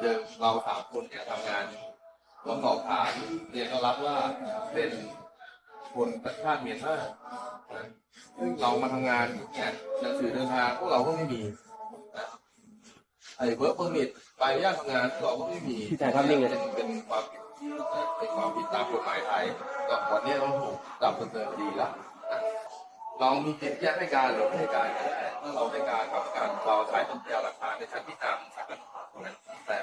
เดิมเราสามคนเนี่ยทำงานเราสอบถามเนี่ยก็รับว่าเป็นคนสัญชาติเมียนมานะซึ่งเรามาทำงานเนี่ยหนังสือเดินทางพวกเราก็ไม่มีนะไอ้เวิร์กเปอร์มิทใบอนุญาตทำงานพวกเราก็ไม่มีพี่จ่ายภาพนิ่งเป็นเป็นความผิดเป็นความผิดตามกฎหมายไทยก็วันนี้เราถูกจับดำเนินคดีแล้วนะเรามีสิทธิ์แยกให้การหรือไม่ให้การก็ได้ถ้าเราให้การกับการเราใช้เป็นพยานหลักฐานในชั้นพิจารณาศาลแต่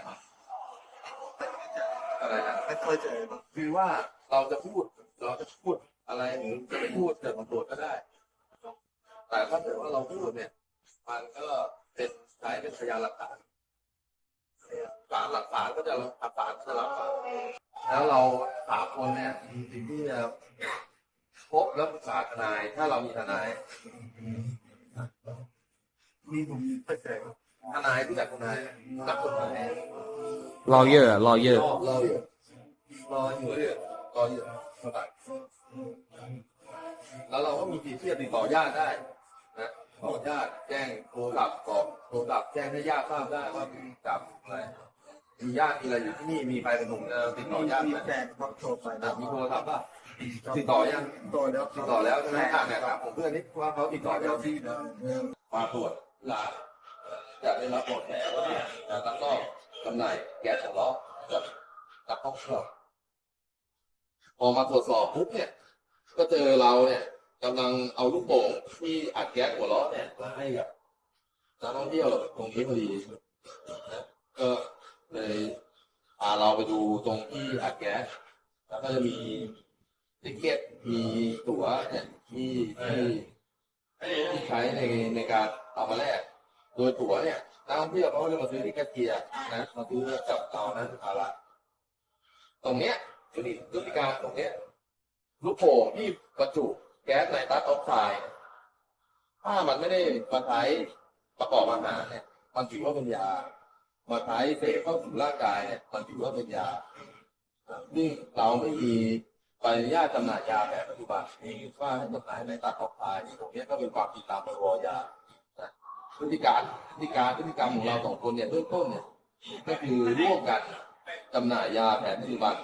อะไรนะไม่ค่อยเจอคือว่าเราจะพูด เราจะพูดอะไรหรือจะไม่พูดเกิดมาตรวจก็ได้ แต่ถ้าเกิดว่าเราพูดเนี่ย มันก็เป็นใช้เป็นพยานหลักฐานศาลหลักฐานก็จะรับศาลก็จะรับฟังแล้วเราสามคนเนี่ยมีสิ่งที่จะพบและปรึกษาทนายถ้าเรามีทนายมีผมไม่เจอทนายรู้จักทนายนักกฎหมาย lawyer lawyer รอรออยู่รออยู่เรื่อยรออยู่เท่าไหร่แล้วเราก็มีสิทธิ์ที่จะติดต่อญาติได้นะขอญาติแจ้งโทรศัพท์บอกโทรศัพท์แจ้งให้ญาติทราบได้ว่ามีจับอะไรมีญาติมีอะไรอยู่ที่นี่มีใครเป็นหนุ่มจะติดต่อญาติมีไหมแฟนเขาโทรไปอะมีโทรศัพท์ป่ะติดต่อยังโทรแล้วติดต่อแล้วใช่ไหมอะเนี่ยครับผมเพื่อนนี่ว่าเขาติดต่อเจ้าเจ้าที่ที่นะเออมาตรวจหลานจะได้รับบทแผลว่าการตั้งต้อ จำหน่ายแก๊สสำล้อกับกับห้องเครื่องพอมาตรวจสอบปุ๊บเนี่ย ก็เจอเราเนี่ยกำลังเอาลูกโป่งที่อัดแก๊สหัวล้อเนี่ยมาให้กับนักท่องเที่ยวตรงนี้พอดีก็เลยพาเราไปดูตรงที่อัดแก๊สแล้วก็จะมีติ๊กเก็ตมีตั๋วเนี่ยที่ที่ที่ใช้ในในการเอามาแลก โดยตั๋วเนี่ยนักท่องเที่ยวเขาจะมาซื้อที่แคชเชียร์นะมาซื้อกับเรานะสุภาระตรงเนี้ยพฤติพฤติการตรงเนี้ยลูกโป่งที่บรรจุแก๊สไนตรัสออกไซด์ถ้ามันไม่ได้มาใช้ประกอบอาหารเนี่ย มันถือว่าเป็นยา มาใช้เสพเข้าสู่ร่างกายเนี่ยมันถือว่าเป็นยานี่เราไม่มีใบอนุญาตจำหน่ายยาแบบปัจจุบันมีว่าให้จำหน่ายในตรัสออกไซด์ตรงนี้ก็เป็นความผิดตามพรบยา พฤติการพฤติการพฤติกรรมของเราสองคนเนี่ยเบื้องต้นเนี่ย ก็คือร่วมกันจำหน่ายยาแผนปัจจุบัน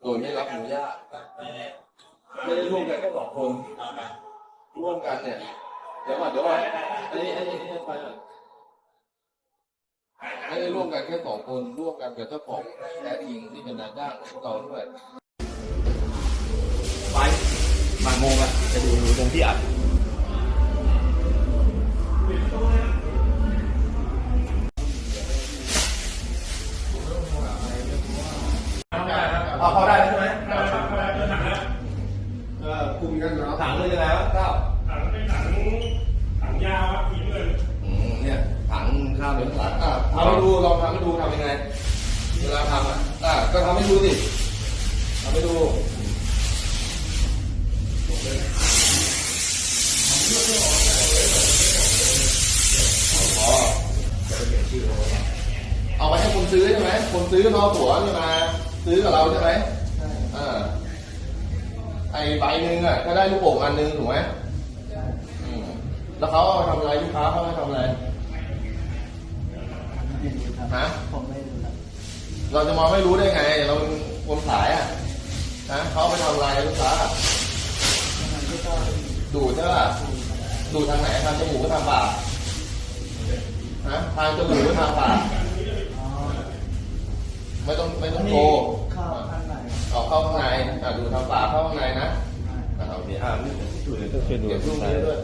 โดยไม่รับอนุญาตไม่ได้ร่วมกันแค่สองคนร่วมกันเนี่ย เดี๋ยวก่อนเดี๋ยวก่อนอันนี้อันนี้ไปก่อนไม่ได้ร่วมกันแค่สองคนร่วมกันกับเจ้าของแท้จริงที่เป็นนายจ้างของเราด้วยไปบ่าโมงอะจะดูตรงที่อัด อะก็ทำให้ดูสิทำให้ดูเอาไปให้คนซื้อใช่ไหมคนซื้อรอตั๋วนี่มาซื้อกับเราใช่ไหมอ่าไอใบหนึ่งอะก็ได้ลูกโป่งอันหนึงถูกไหมอืมแล้วเขาเอาไปทำอะไรลูกค้าเขาเอาไปทำอะไรฮะผมไม่รู้ เราจะมองไม่รู้ได้ไง เราเป็นคนขายอะนะเขาเอาไปทำอะไรลูกค้ามันก็ต้องดูดใช่ป่ะดูดทางไหนทางจมูกก็ทางปากฮะทางจมูกก็ทางปากอ๋อไม่ต้องไม่ต้องโกเข้าข้างในเอาเข้าข้างในอะดูทางปากเข้าข้างในนะอะเอาดีอะนี่ช่วยต้องช่วยดูเก็บรูปนี้ด้วย